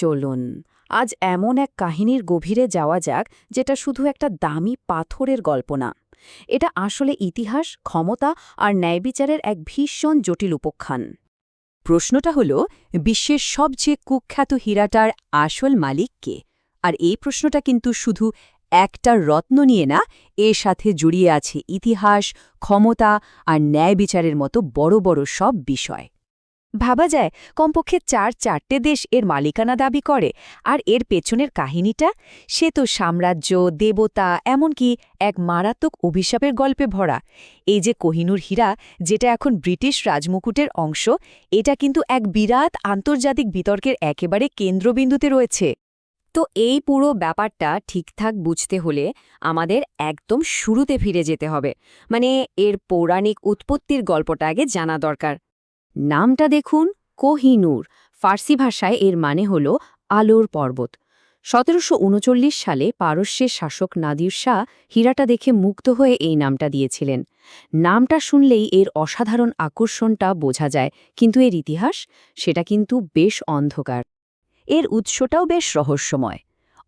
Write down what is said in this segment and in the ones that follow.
চলুন, আজ এমন এক কাহিনীর গভীরে যাওয়া যাক যেটা শুধু একটা দামি পাথরের গল্প না। এটা আসলে ইতিহাস, ক্ষমতা আর ন্যায়বিচারের এক ভীষণ জটিল উপখ্যান। প্রশ্নটা হল, বিশ্বের সবচেয়ে কুখ্যাত হীরাটার আসল মালিক কে? আর এই প্রশ্নটা কিন্তু শুধু একটা রত্ন নিয়ে না, এর সাথে জড়িয়ে আছে ইতিহাস, ক্ষমতা আর ন্যায় বিচারের মতো বড় বড় সব বিষয়। ভাবা যায়, কমপক্ষে চার চারটে দেশ এর মালিকানা দাবি করে। আর এর পেছনের কাহিনীটা? সে তো সাম্রাজ্য, দেবতা, এমনকি এক মারাত্মক অভিশাপের গল্পে ভরা। এই যে কোহিনুর হীরা, যেটা এখন ব্রিটিশ রাজমুকুটের অংশ, এটা কিন্তু এক বিরাট আন্তর্জাতিক বিতর্কের একেবারে কেন্দ্রবিন্দুতে রয়েছে। তো এই পুরো ব্যাপারটা ঠিকঠাক বুঝতে হলে আমাদের একদম শুরুতে ফিরে যেতে হবে। মানে এর পৌরাণিক উৎপত্তির গল্পটা আগে জানা দরকার। নামটা দেখুন কোহিনূর। ফার্সি ভাষায় এর মানে হল আলোর পর্বত। সতেরোশো উনচল্লিশ সালে পারস্যের শাসক নাদির শাহ হীরাটা দেখে মুগ্ধ হয়ে এই নামটা দিয়েছিলেন। নামটা শুনলেই এর অসাধারণ আকর্ষণটা বোঝা যায়, কিন্তু এর ইতিহাস? সেটা কিন্তু বেশ অন্ধকার। এর উৎসটাও বেশ রহস্যময়।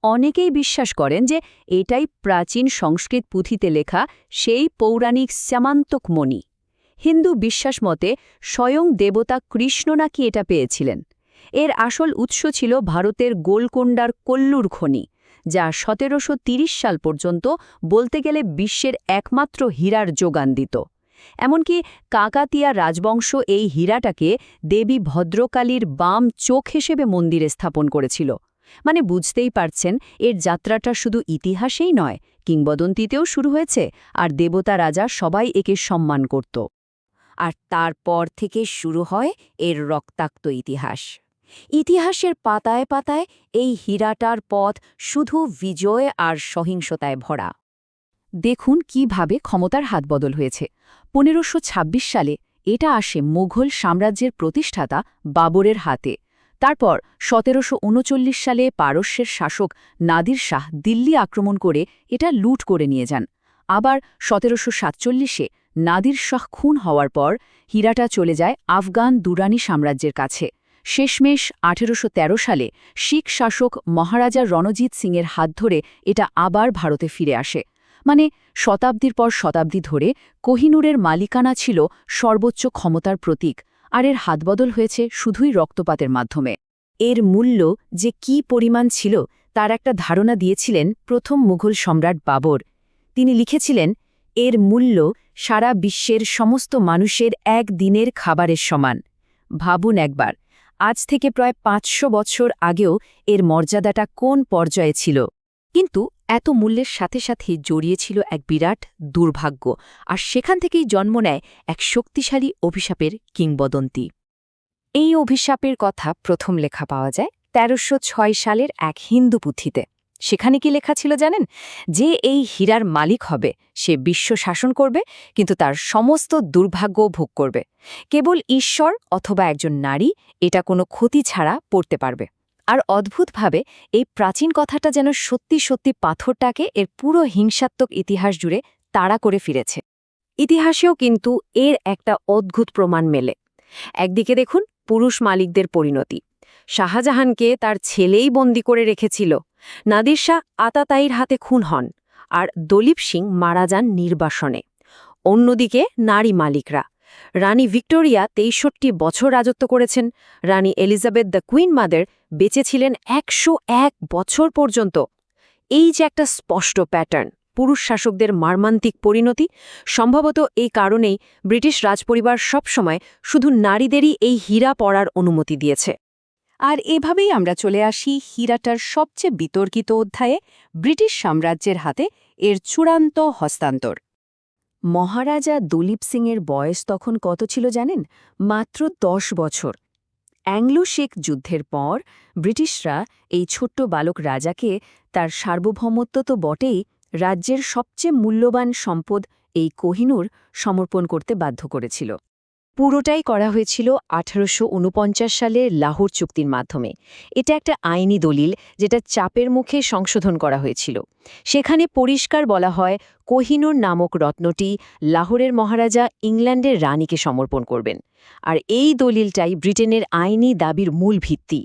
অনেকেই বিশ্বাস করেন যে এটাই প্রাচীন সংস্কৃত পুঁথিতে লেখা সেই পৌরাণিক স্যামান্তক মণি হিন্দু বিশ্বাস মতে স্বয়ং দেবতা কৃষ্ণ নাকি এটা পেয়েছিলেন। এর আসল উৎস ছিল ভারতের গোলকোন্ডার কল্লুর খনি, যা সতেরোশো সাল পর্যন্ত বলতে গেলে বিশ্বের একমাত্র হীরার যোগান দিত এমনকি কাকাতিয়া রাজবংশ এই হীরাটাকে দেবী ভদ্রকালীর বাম চোখ হিসেবে মন্দিরে স্থাপন করেছিল। মানে বুঝতেই পারছেন, এর যাত্রাটা শুধু ইতিহাসেই নয়, কিংবদন্তিতেও শুরু হয়েছে, আর দেবতা রাজা সবাই একে সম্মান করত। আর তারপর থেকে শুরু হয় এর রক্তাক্ত ইতিহাস। ইতিহাসের পাতায় পাতায় এই হীরাটার পথ শুধু বিজয় আর সহিংসতায় ভরা। দেখুন কীভাবে ক্ষমতার হাতবদল হয়েছে। পনেরোশো সালে এটা আসে মুঘল সাম্রাজ্যের প্রতিষ্ঠাতা বাবরের হাতে। তারপর সতেরোশো উনচল্লিশ সালে পারস্যের শাসক নাদির শাহ দিল্লি আক্রমণ করে এটা লুট করে নিয়ে যান। আবার সতেরোশো সাতচল্লিশে নাদির শাহ খুন হওয়ার পর হীরাটা চলে যায় আফগান দুরানি সাম্রাজ্যের কাছে। শেষমেশ আঠেরোশো তেরো সালে শিখ শাসক মহারাজা রণজিৎ সিংয়ের হাত ধরে এটা আবার ভারতে ফিরে আসে। মানে শতাব্দীর পর শতাব্দী ধরে কোহিনুরের মালিকানা ছিল সর্বোচ্চ ক্ষমতার প্রতীক, আর এর হাতবদল হয়েছে শুধুই রক্তপাতের মাধ্যমে। এর মূল্য যে কি পরিমাণ ছিল তার একটা ধারণা দিয়েছিলেন প্রথম মুঘল সম্রাট বাবর। তিনি লিখেছিলেন, এর মূল্য সারা বিশ্বের সমস্ত মানুষের এক দিনের খাবারের সমান। ভাবুন একবার, আজ থেকে প্রায় পাঁচশো বছর আগেও এর মর্যাদাটা কোন পর্যায়ে ছিল? কিন্তু এত মূল্যের সাথে সাথে জড়িয়েছিল এক বিরাট দুর্ভাগ্য, আর সেখান থেকেই জন্ম নেয় এক শক্তিশালী অভিশাপের কিংবদন্তি। এই অভিশাপের কথা প্রথম লেখা পাওয়া যায় তেরোশো সালের এক হিন্দু পুঁথিতে। সেখানে কি লেখা ছিল জানেন? যে এই হীরার মালিক হবে, সে বিশ্ব শাসন করবে, কিন্তু তার সমস্ত দুর্ভাগ্য ভোগ করবে। কেবল ঈশ্বর অথবা একজন নারী এটা কোনো ক্ষতি ছাড়া পড়তে পারবে। আর অদ্ভুতভাবে এই প্রাচীন কথাটা যেন সত্যি সত্যি পাথরটাকে এর পুরো হিংসাত্মক ইতিহাস জুড়ে তাড়া করে ফিরেছে। ইতিহাসেও কিন্তু এর একটা অদ্ভুত প্রমাণ মেলে। একদিকে দেখুন পুরুষ মালিকদের পরিণতি। শাহজাহানকে তার ছেলেই বন্দি করে রেখেছিল। নাদির শাহ আতাতাইর হাতে খুন হন আর দলীপ সিং মারা যান নির্বাসনে। অন্যদিকে নারী মালিকরা। রানী ভিক্টোরিয়া তেইষট্টি বছর রাজত্ব করেছেন। রানী এলিজাবেথ দ্য কুইন মাদার বেঁচেছিলেন একশো এক বছর পর্যন্ত। এই যে একটা স্পষ্ট প্যাটার্ন, পুরুষ শাসকদের মার্মান্তিক পরিণতি, সম্ভবত এই কারণেই ব্রিটিশ রাজপরিবার সবসময় শুধু নারীদেরই এই হীরা পড়ার অনুমতি দিয়েছে। আর এভাবেই আমরা চলে আসি হীরাটার সবচেয়ে বিতর্কিত অধ্যায়ে ব্রিটিশ সাম্রাজ্যের হাতে এর চূড়ান্ত হস্তান্তর। মহারাজা দলীপ সিংয়ের বয়স তখন কত ছিল জানেন? মাত্র দশ বছর। অ্যাংলো শেখ যুদ্ধের পর ব্রিটিশরা এই ছোট্ট বালক রাজাকে তার সার্বভৌমত্ব তো বটেই রাজ্যের সবচেয়ে মূল্যবান সম্পদ এই কোহিনুর সমর্পণ করতে বাধ্য করেছিল। পুরোটাই করা হয়েছিল আঠারোশো ঊনপঞ্চাশ সালের লাহোর চুক্তির মাধ্যমে। এটা একটা আইনি দলিল যেটা চাপের মুখে সংশোধন করা হয়েছিল। সেখানে পরিষ্কার বলা হয় কোহিনুর নামক রত্নটি লাহোরের মহারাজা ইংল্যান্ডের রানীকে সমর্পণ করবেন। আর এই দলিলটাই ব্রিটেনের আইনি দাবির মূল ভিত্তি।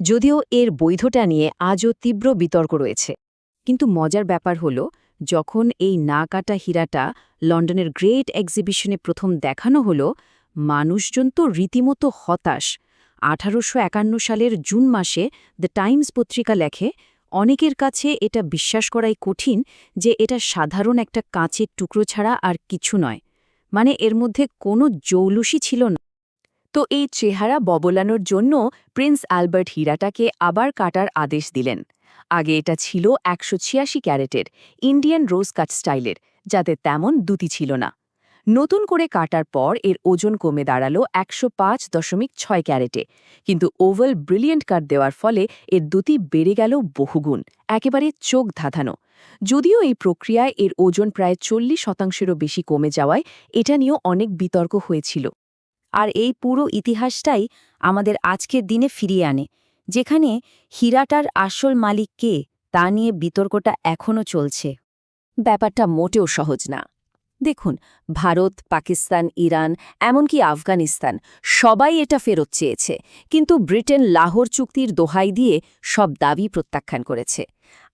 যদিও এর বৈধটা নিয়ে আজও তীব্র বিতর্ক রয়েছে। কিন্তু মজার ব্যাপার হল, যখন এই না কাটা হীরাটা লন্ডনের গ্রেট এক্সিবিশনে প্রথম দেখানো হল মানুষজন তো রীতিমতো হতাশ। আঠারোশো একান্ন সালের জুন মাসে দ্য টাইমস পত্রিকা লেখে, অনেকের কাছে এটা বিশ্বাস করাই কঠিন যে এটা সাধারণ একটা কাঁচের টুকরো ছাড়া আর কিছু নয়। মানে এর মধ্যে কোনো জৌলুসই ছিল না। তো এই চেহারা ববলানোর জন্য প্রিন্স অ্যালবার্ট হীরাটাকে আবার কাটার আদেশ দিলেন। আগে এটা ছিল একশো ছিয়াশি ক্যারেটের, ইন্ডিয়ান রোজ কাট স্টাইলের, যাতে তেমন দুতি ছিল না। নতুন করে কাটার পর এর ওজন কমে দাঁড়াল একশো পাঁচ দশমিক ছয় ক্যারেটে। কিন্তু ওভাল ব্রিলিয়েন্ট কাট দেওয়ার ফলে এর দুতি বেড়ে গেল বহুগুণ, একেবারে চোখ ধাঁধানো। যদিও এই প্রক্রিয়ায় এর ওজন প্রায় চল্লিশ শতাংশেরও বেশি কমে যাওয়ায় এটা নিয়েও অনেক বিতর্ক হয়েছিল। আর এই পুরো ইতিহাসটাই আমাদের আজকের দিনে ফিরিয়ে আনে, যেখানে হীরাটার আসল মালিক কে তা নিয়ে বিতর্কটা এখনও চলছে। ব্যাপারটা মোটেও সহজ না। দেখুন, ভারত, পাকিস্তান, ইরান, এমনকি আফগানিস্তান, সবাই এটা ফেরত চেয়েছে। কিন্তু ব্রিটেন লাহোর চুক্তির দোহাই দিয়ে সব দাবি প্রত্যাখ্যান করেছে।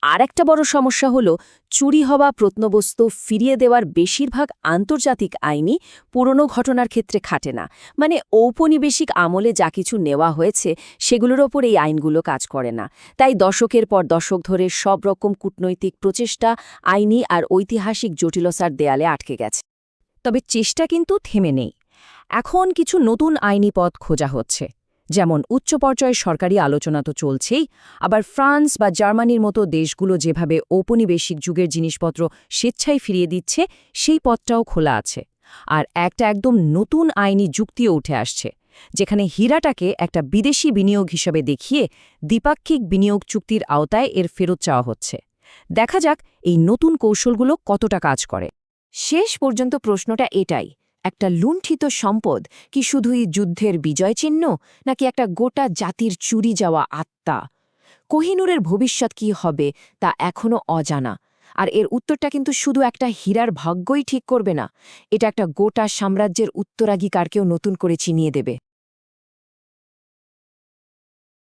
আর একটা বড় সমস্যা হল, চুরি হওয়া প্রত্নবস্তু ফিরিয়ে দেওয়ার বেশিরভাগ আন্তর্জাতিক আইনই পুরনো ঘটনার ক্ষেত্রে খাটে না। মানে ঔপনিবেশিক আমলে যা কিছু নেওয়া হয়েছে, সেগুলোর ওপর এই আইনগুলো কাজ করে না। তাই দশকের পর দশক ধরে সব রকম কূটনৈতিক প্রচেষ্টা, আইনি আর ঐতিহাসিক জটিলতার দেয়ালে আটকে গেছে। তবে চেষ্টা কিন্তু থেমে নেই। এখন কিছু নতুন আইনি পথ খোঁজা হচ্ছে। যেমন উচ্চ পর্যায়ে সরকারি আলোচনা তো চলছেই, আবার ফ্রান্স বা জার্মানির মতো দেশগুলো যেভাবে ঔপনিবেশিক যুগের জিনিসপত্র স্বেচ্ছায় ফিরিয়ে দিচ্ছে, সেই পথটাও খোলা আছে। আর একটা একদম নতুন আইনি যুক্তিও উঠে আসছে, যেখানে হীরাটাকে একটা বিদেশি বিনিয়োগ হিসেবে দেখিয়ে দ্বিপাক্ষিক বিনিয়োগ চুক্তির আওতায় এর ফেরত চাওয়া হচ্ছে। দেখা যাক এই নতুন কৌশলগুলো কতটা কাজ করে। শেষ পর্যন্ত প্রশ্নটা এটাই একটা লুণ্ঠিত সম্পদ কি শুধুই যুদ্ধের বিজয় চিহ্ন নাকি একটা গোটা জাতির চুরি যাওয়া আত্মা? কোহিনুরের ভবিষ্যৎ কি হবে, তা এখনও অজানা। আর এর উত্তরটা কিন্তু শুধু একটা হীরার ভাগ্যই ঠিক করবে না, এটা একটা গোটা সাম্রাজ্যের উত্তরাধিকারকেও নতুন করে চিনিয়ে দেবে।